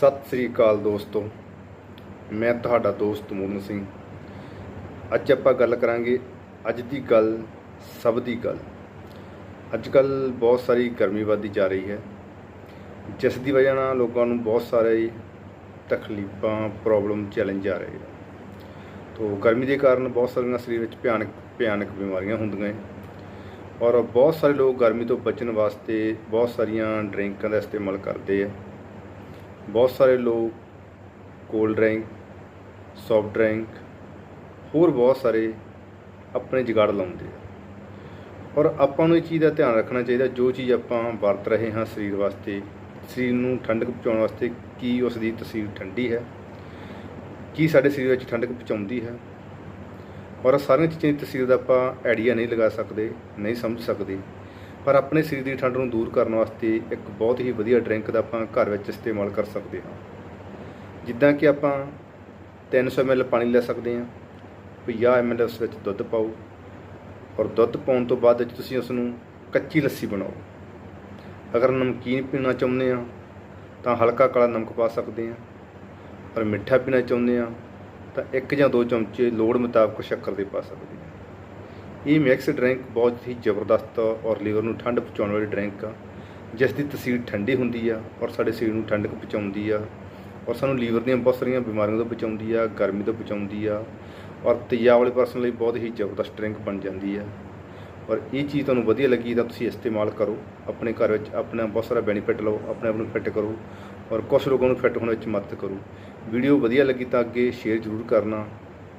ਸਤਿ ਸ੍ਰੀ ਅਕਾਲ ਦੋਸਤੋ। ਮੈਂ ਤੁਹਾਡਾ ਦੋਸਤ ਮੋਹਨ ਸਿੰਘ। ਅੱਜ ਆਪਾਂ ਗੱਲ ਕਰਾਂਗੇ ਅੱਜ ਦੀ ਗੱਲ, ਸਭ ਦੀ ਗੱਲ। ਅੱਜ ਕੱਲ ਬਹੁਤ ਸਾਰੀ ਗਰਮੀ ਵੱਧਦੀ ਜਾ ਰਹੀ ਹੈ। ਜਿਸ ਦੀ ਵਜ੍ਹਾ ਨਾਲ ਲੋਕਾਂ ਨੂੰ ਬਹੁਤ ਸਾਰੇ ਤਕਲੀਫਾਂ ਪ੍ਰੋਬਲਮ ਚੈਲੰਜ ਆ ਰਹੇ ਆ ਤੋ ਗਰਮੀ ਦੇ ਕਾਰਨ ਬਹੁਤ ਸਾਰੀਆਂ ਸਰੀਰ ਵਿੱਚ ਭਿਆਨਕ ਭਿਆਨਕ ਬਿਮਾਰੀਆਂ ਹੁੰਦੀਆਂ ਹੈ। ਔਰ ਬਹੁਤ ਸਾਰੇ ਲੋਕ ਗਰਮੀ ਤੋਂ ਬਚਣ ਵਾਸਤੇ ਬਹੁਤ ਸਾਰੀਆਂ ਡਰਿੰਕਾਂ ਦਾ ਇਸਤੇਮਾਲ ਕਰਦੇ ਆ ਬਹੁਤ ਸਾਰੇ ਲੋਕ ਕੋਲਡ ਡਰਿੰਕ ਸੌਫਟ ਡਰਿੰਕ ਹੋਰ ਬਹੁਤ ਸਾਰੇ ਆਪਣੇ ਜਗਾੜ ਲਾਉਂਦੇ ਆ। ਔਰ ਆਪਾਂ ਨੂੰ ਇਹ ਚੀਜ਼ ਦਾ ਧਿਆਨ ਰੱਖਣਾ ਚਾਹੀਦਾ, ਜੋ ਚੀਜ਼ ਆਪਾਂ ਵਰਤ ਰਹੇ ਹਾਂ ਸਰੀਰ ਵਾਸਤੇ, ਸਰੀਰ ਨੂੰ ਠੰਡਕ ਪਹੁੰਚਾਉਣ ਵਾਸਤੇ ਕੀ ਉਸ ਦੀ ਤਸੀਰ ਠੰਡੀ ਹੈ, ਕੀ ਸਾਡੇ ਸਰੀਰ ਵਿੱਚ ਠੰਡਕ ਪਹੁੰਚਾਉਂਦੀ ਹੈ। ਔਰ ਸਾਰੀਆਂ ਚੀਜ਼ਾਂ ਦੀ ਤਸਵੀਰ ਦਾ ਆਪਾਂ ਆਈਡੀਆ ਨਹੀਂ ਲਗਾ ਸਕਦੇ, ਨਹੀਂ ਸਮਝ ਸਕਦੇ। ਪਰ ਆਪਣੇ ਸਰੀਰ ਦੀ ਠੰਡ ਨੂੰ ਦੂਰ ਕਰਨ ਵਾਸਤੇ ਇੱਕ ਬਹੁਤ ਹੀ ਵਧੀਆ ਡਰਿੰਕ ਦਾ ਆਪਾਂ ਘਰ ਵਿੱਚ ਇਸਤੇਮਾਲ ਕਰ ਸਕਦੇ ਹਾਂ। ਜਿੱਦਾਂ ਕਿ ਆਪਾਂ 300 ml ਪਾਣੀ ਲੈ ਸਕਦੇ ਹਾਂ 50 ml ਉਸ ਵਿੱਚ ਦੁੱਧ ਪਾਓ ਔਰ ਦੁੱਧ ਪਾਉਣ ਤੋਂ ਬਾਅਦ ਵਿੱਚ ਤੁਸੀਂ ਉਸ ਨੂੰ ਕੱਚੀ ਲੱਸੀ ਬਣਾਓ। ਅਗਰ ਨਮਕੀਨ ਪੀਣਾ ਚਾਹੁੰਦੇ ਆ ਤਾਂ ਹਲਕਾ ਕਾਲਾ ਨਮਕ ਪਾ ਸਕਦੇ ਆ ਔਰ ਮਿੱਠਾ ਪੀਣਾ ਚਾਹੁੰਦੇ ਆ ਤਾਂ ਇੱਕ ਜਾਂ ਦੋ ਚਮਚੇ ਲੋੜ ਮੁਤਾਬਕ ਸ਼ੱਕਰ ਦੇ ਪਾ ਸਕਦੇ ਆ ਇਹ ਮਿਕਸ ਡਰਿੰਕ ਬਹੁਤ ਹੀ ਜ਼ਬਰਦਸਤ ਔਰ ਲੀਵਰ ਨੂੰ ਠੰਡ ਪਹੁੰਚਾਉਣ ਵਾਲੀ ਡਰਿੰਕ ਆ। ਜਿਸ ਦੀ ਤਸੀਰ ਠੰਡੀ ਹੁੰਦੀ ਆ ਔਰ ਸਾਡੇ ਸਰੀਰ ਨੂੰ ਠੰਡਕ ਪਹੁੰਚਾਉਂਦੀ ਆ। ਔਰ ਸਾਨੂੰ ਲੀਵਰ ਦੀਆਂ ਬਹੁਤ ਸਾਰੀਆਂ ਬਿਮਾਰੀਆਂ ਤੋਂ ਬਚਾਉਂਦੀ ਆ, ਗਰਮੀ ਤੋਂ ਬਚਾਉਂਦੀ ਆ। ਔਰ ਤੇਜ਼ਾਬ ਵਾਲੇ ਪਰਸਨ ਲਈ ਬਹੁਤ ਹੀ ਜ਼ਬਰਦਸਤ ਡਰਿੰਕ ਬਣ ਜਾਂਦੀ ਆ। ਔਰ ਇਹ ਚੀਜ਼ ਤੁਹਾਨੂੰ ਵਧੀਆ ਲੱਗੀ ਤਾਂ ਤੁਸੀਂ ਇਸਤੇਮਾਲ ਕਰੋ। ਆਪਣੇ ਘਰ ਵਿੱਚ ਆਪਣਾ ਬਹੁਤ ਸਾਰਾ ਬੈਨੀਫਿਟ ਲਓ, ਆਪਣੇ ਆਪ ਨੂੰ ਫਿੱਟ ਕਰੋ ਔਰ ਕੁਝ ਲੋਕਾਂ ਨੂੰ ਫਿੱਟ ਹੋਣ ਵਿੱਚ ਮਦਦ ਕਰੋ। ਵੀਡੀਓ ਵਧੀਆ ਲੱਗੀ ਤਾਂ ਅੱਗੇ ਸ਼ੇਅਰ ਜ਼ਰੂਰ ਕਰਨਾ।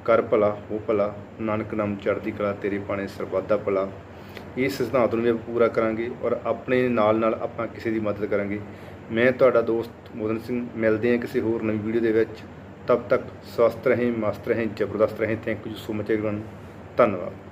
ਕਰ ਭਲਾ, ਹੋ ਭਲਾ, ਨਾਨਕ ਨਾਮ ਚੜ੍ਹਦੀ ਕਲਾ ਤੇਰੇ ਪਾਣੇ ਸਰਬਾਦਾ ਭਲਾ। ਇਸ ਸਿਧਾਂਤ ਨੂੰ ਵੀ ਪੂਰਾ ਕਰਾਂਗੇ ਔਰ ਆਪਣੇ ਨਾਲ ਨਾਲ ਆਪਾਂ ਕਿਸੇ ਦੀ ਮਦਦ ਕਰਾਂਗੇ। ਮੈਂ ਤੁਹਾਡਾ ਦੋਸਤ ਮੋਦਨ ਸਿੰਘ, ਮਿਲਦੇ ਹਾਂ ਕਿਸੇ ਹੋਰ ਨਵੀਂ ਵੀਡੀਓ ਦੇ ਵਿੱਚ। ਤਬ ਤੱਕ ਸਵਸਥ ਰਹੇ, ਮਸਤ ਰਹੇ, ਜ਼ਬਰਦਸਤ ਰਹੇ। Thank you so much everyone ਧੰਨਵਾਦ।